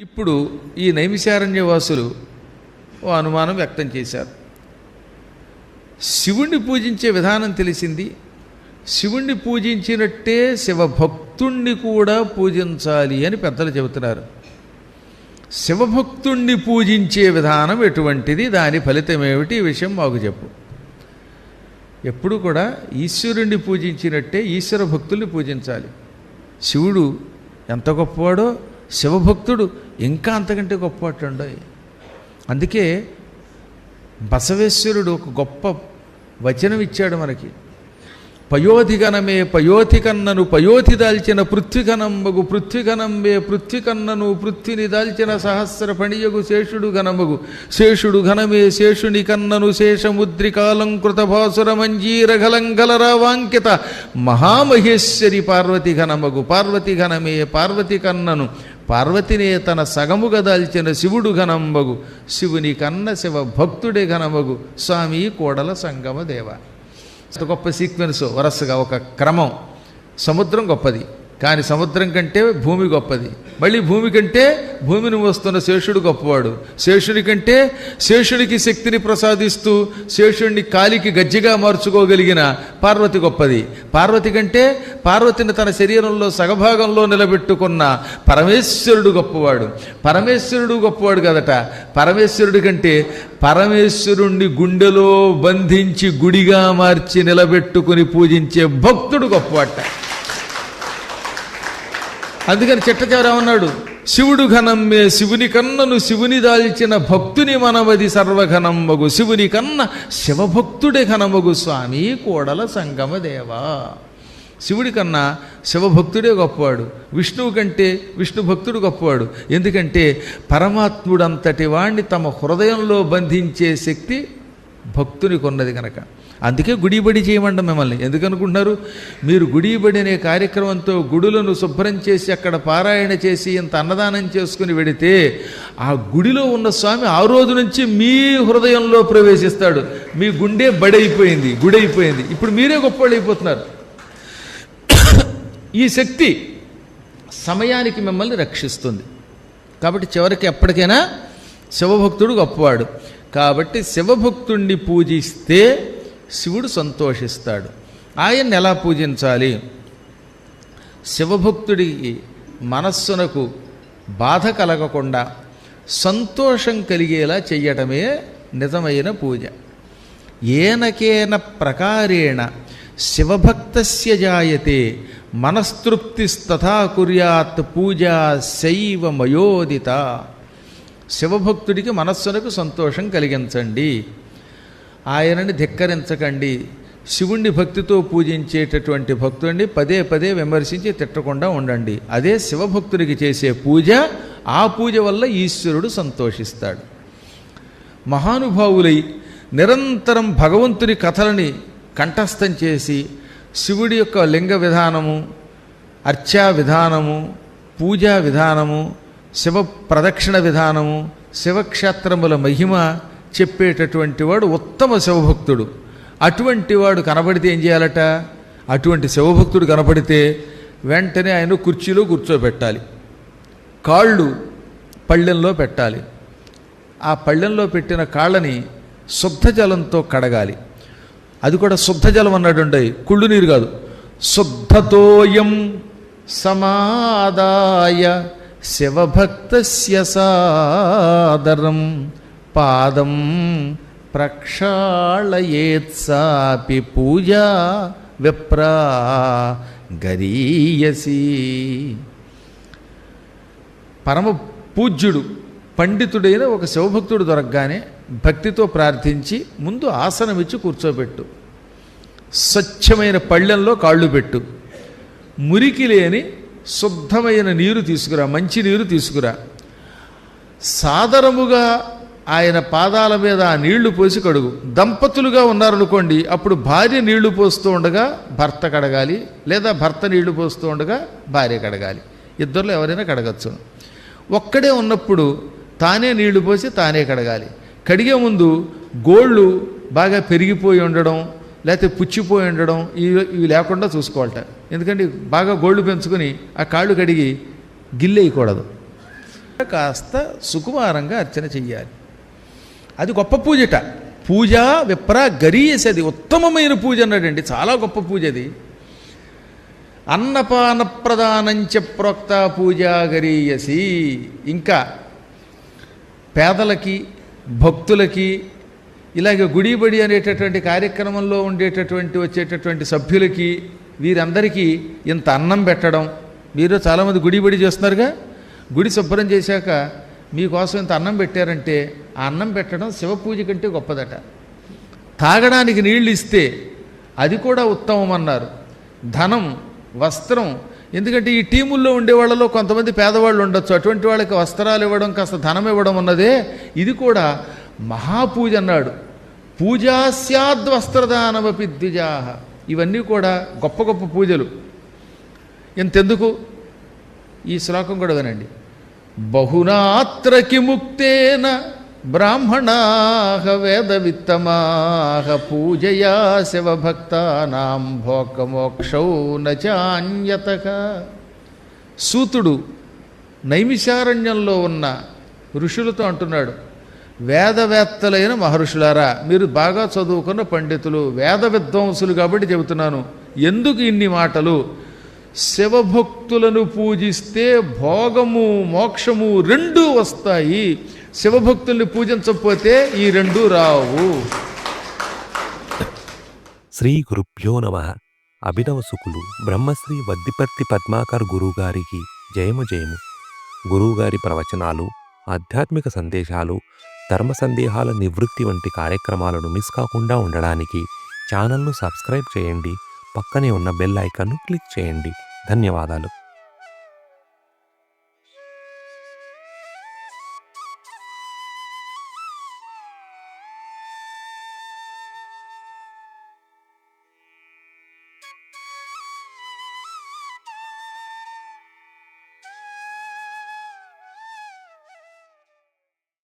ఇప్పుడు ఈ నైమిషారణ్యవాసులు ఓ అనుమానం వ్యక్తం చేశారు. శివుణ్ణి పూజించే విధానం తెలిసింది. శివుణ్ణి పూజించినట్టే శివభక్తుణ్ణి కూడా పూజించాలి అని పెద్దలు చెబుతున్నారు. శివభక్తుణ్ణి పూజించే విధానం ఎటువంటిది? దాని ఫలితం ఏమిటి? ఈ విషయం మాకు చెప్పు. ఎప్పుడు కూడా ఈశ్వరుణ్ణి పూజించినట్టే ఈశ్వర భక్తుల్ని పూజించాలి. శివుడు ఎంత గొప్పవాడో శివభక్తుడు ఇంకా అంతకంటే గొప్పవాడు అందుకే బసవేశ్వరుడు ఒక గొప్ప వచనం ఇచ్చాడు మనకి. పయోధిగణమే పయోధికన్నను పయోధి దాల్చిన పృథ్విగణంబగు పృథ్విగణంబే పృథ్వికన్నను పృథ్విని దాల్చిన సహస్ర పణియగు శేషుడు ఘనమగు. శేషుడు ఘనమే శేషుని కన్నను శేషముద్రికాలంకృత భాసుర మంజీర గలంగలరావాంకిత మహామహేశ్వరి పార్వతి ఘనమగు. పార్వతి ఘనమే పార్వతి కన్నను పార్వతినే తన సగముగా దాల్చిన శివుడు ఘనంబగు శివుని కన్న శివ భక్తుడే ఘనమగు స్వామి కోడల సంగమ దేవ గొప్ప సీక్వెన్స్ వరసగా ఒక క్రమం. సముద్రం గొప్పది. కానీ సముద్రం కంటే భూమి గొప్పది. మళ్ళీ భూమి కంటే భూమిని వస్తున్న శేషుడు గొప్పవాడు. శేషుడి కంటే శేషుడికి శక్తిని ప్రసాదిస్తూ శేషుడిని కాలికి గజ్జిగా మార్చుకోగలిగిన పార్వతి గొప్పది. పార్వతి కంటే పార్వతిని తన శరీరంలో సగభాగంలో నిలబెట్టుకున్న పరమేశ్వరుడు గొప్పవాడు. పరమేశ్వరుడు గొప్పవాడు కదట. పరమేశ్వరుడి కంటే పరమేశ్వరుణ్ణి గుండెలో బంధించి గుడిగా మార్చి నిలబెట్టుకుని పూజించే భక్తుడు గొప్పవాట. అందుకని చిట్టచారామన్నాడు శివుడు ఘనమ్మే శివుని కన్నను శివుని దాల్చిన భక్తుని మనవది సర్వఘనమ్మగు శివుని కన్న శివభక్తుడే ఘనమగు స్వామి కోడల సంగమ దేవా. శివుడి కన్నా శివభక్తుడే గొప్పవాడు విష్ణువు కంటే విష్ణు భక్తుడు గొప్పవాడు. ఎందుకంటే పరమాత్ముడంతటి వాణ్ణి తమ హృదయంలో బంధించే శక్తి భక్తునికి ఉన్నది కనుక అందుకే గుడిబడి చేయమండం మిమ్మల్ని. ఎందుకనుకుంటున్నారు? మీరు గుడిబడి అనే కార్యక్రమంతో గుడులను శుభ్రం చేసి అక్కడ పారాయణ చేసి ఇంత అన్నదానం చేసుకుని వెడితే ఆ గుడిలో ఉన్న స్వామి ఆ రోజు నుంచి మీ హృదయంలో ప్రవేశిస్తాడు. మీ గుండె బడైపోయింది గుడి అయిపోయింది ఇప్పుడు మీరే గొప్పవాళ్ళు అయిపోతున్నారు. ఈ శక్తి సమయానికి మిమ్మల్ని రక్షిస్తుంది. కాబట్టి చివరికి ఎప్పటికైనా శివభక్తుడు గొప్పవాడు. కాబట్టి శివభక్తుణ్ణి పూజిస్తే శివుడు సంతోషిస్తాడు. ఆయన్ని ఎలా పూజించాలి? శివభక్తుడికి మనస్సునకు బాధ కలగకుండా సంతోషం కలిగేలా చెయ్యటమే నిజమైన పూజ. ఏనకేన ప్రకారేణ శివభక్తస్య జాయతే మనస్తృప్తిస్తథా కుర్యాత్ పూజా శైవ మయోదిత. శివభక్తుడికి మనస్సునకు సంతోషం కలిగించండి. ఆయనని ధిక్కరించకండి. శివుణ్ణి భక్తితో పూజించేటటువంటి భక్తుడిని పదే పదే విమర్శించి తిట్టకుండా ఉండండి. అదే శివభక్తుడికి చేసే పూజ ఆ పూజ వల్ల ఈశ్వరుడు సంతోషిస్తాడు. మహానుభావులై నిరంతరం భగవంతుని కథలని కంఠస్థం చేసి శివుడి యొక్క లింగ విధానము అర్చా విధానము పూజా విధానము శివ ప్రదక్షిణ విధానము శివక్షేత్రముల మహిమ చెప్పేటటువంటి వాడు ఉత్తమ శివభక్తుడు. అటువంటి వాడు కనబడితే ఏం చేయాలట? అటువంటి శివభక్తుడు కనపడితే వెంటనే ఆయన కుర్చీలో కూర్చోబెట్టాలి. కాళ్ళు పళ్ళెంలో పెట్టాలి. ఆ పళ్ళెంలో పెట్టిన కాళ్ళని శుద్ధ జలంతో కడగాలి. అది కూడా శుద్ధ జలం అన్నాడు కుళ్ళు నీరు కాదు. శుద్ధతోయం సమాదాయ శివభక్తస్య సాదరం పాదం ప్రక్షాళయేత్సాపి పూజా విప్రా గరీయసి. పరమ పూజ్యుడు పండితుడైన ఒక శివభక్తుడు దొరకగానే భక్తితో ప్రార్థించి ముందు ఆసనమిచ్చి కూర్చోబెట్టు. స్వచ్ఛమైన పళ్ళెంలో కాళ్ళు పెట్టు. మురికి లేని శుద్ధమైన నీరు తీసుకురా మంచి నీరు తీసుకురా. సాదరముగా ఆయన పాదాల మీద ఆ నీళ్ళు పోసి కడుగు. దంపతులుగా ఉన్నారనుకోండి అప్పుడు భార్య నీళ్ళు పోస్తూ ఉండగా భర్త కడగాలి లేదా భర్త నీళ్ళు పోస్తూ ఉండగా భార్య కడగాలి. ఇద్దరిలో ఎవరైనా కడగచ్చు. ఒక్కడే ఉన్నప్పుడు తానే నీళ్ళు పోసి తానే కడగాలి. కడిగే ముందు గోళ్ళు బాగా పెరిగిపోయి ఉండడం లేకపోతే పుచ్చిపోయి ఉండడం ఇవి ఇవి లేకుండా చూసుకోవాలట. ఎందుకంటే బాగా గోళ్ళు పెంచుకొని ఆ కాళ్ళు కడిగి గిల్లేయకూడదు కాస్త సుకుమారంగా అర్చన చెయ్యాలి. అది గొప్ప పూజట. పూజ విప్ర గరీయసది అది ఉత్తమమైన పూజ అన్నాడండి. చాలా గొప్ప పూజ అది. అన్నపాన ప్రధానంచ ప్రోక్త పూజా గరీయసి ఇంకా పేదలకి భక్తులకి ఇలాగే గుడిబడి అనేటటువంటి కార్యక్రమంలో ఉండేటటువంటి వచ్చేటటువంటి సభ్యులకి వీరందరికీ ఇంత అన్నం పెట్టడం. మీరు చాలామంది గుడిబడి చేస్తున్నారుగా? గుడి శుభ్రం చేశాక మీకోసం ఇంత అన్నం పెట్టారంటే ఆ అన్నం పెట్టడం శివ పూజ కంటే గొప్పదట. తాగడానికి నీళ్ళు ఇస్తే అది కూడా ఉత్తమం అన్నారు. ధనం వస్త్రం ఎందుకంటే ఈ టీముల్లో ఉండే వాళ్ళలో కొంతమంది పేదవాళ్ళు ఉండొచ్చు. అటువంటి వాళ్ళకి వస్త్రాలు ఇవ్వడం కాస్త ధనం ఇవ్వడం ఉన్నదే. ఇది కూడా మహాపూజ అన్నాడు. పూజా స్యాద్వస్త్రదానమపి ద్విజాహ ఇవన్నీ కూడా గొప్ప గొప్ప పూజలు. ఇంతెందుకు? ఈ శ్లోకం కూడా వినండి. బహునాత్రకి ముక్తేన బ్రాహ్మణాహ వేదవిత్తమాహ పూజయా శివభక్తానాం భోకమోక్షౌ నచాన్యత సూతుడు నైమిషారణ్యంలో ఉన్న ఋషులతో అంటున్నాడు. వేదవేత్తలైన మహర్షులారా మీరు బాగా చదువుకున్న పండితులు వేద విద్వాంసులు కాబట్టి చెబుతున్నాను. ఎందుకు ఇన్ని మాటలు? శివభక్తులను పూజిస్తే భోగము మోక్షము రెండూ వస్తాయి. శివభక్తుల్ని పూజించకపోతే ఈ రెండూ రావు. శ్రీ గురుభ్యో నమ. అభినవ సుకులు బ్రహ్మశ్రీ వద్దిపర్తి పద్మాకర్ గురువుగారికి జయము జయము. గురువుగారి ప్రవచనాలు ఆధ్యాత్మిక సందేశాలు ధర్మ సందేహాల నివృత్తి వంటి కార్యక్రమాలను మిస్ కాకుండా ఉండడానికి ఛానల్ను సబ్స్క్రైబ్ చేయండి. పక్కనే ఉన్న బెల్ ఐకాన్ను క్లిక్ చేయండి. ధన్యవాదాలు.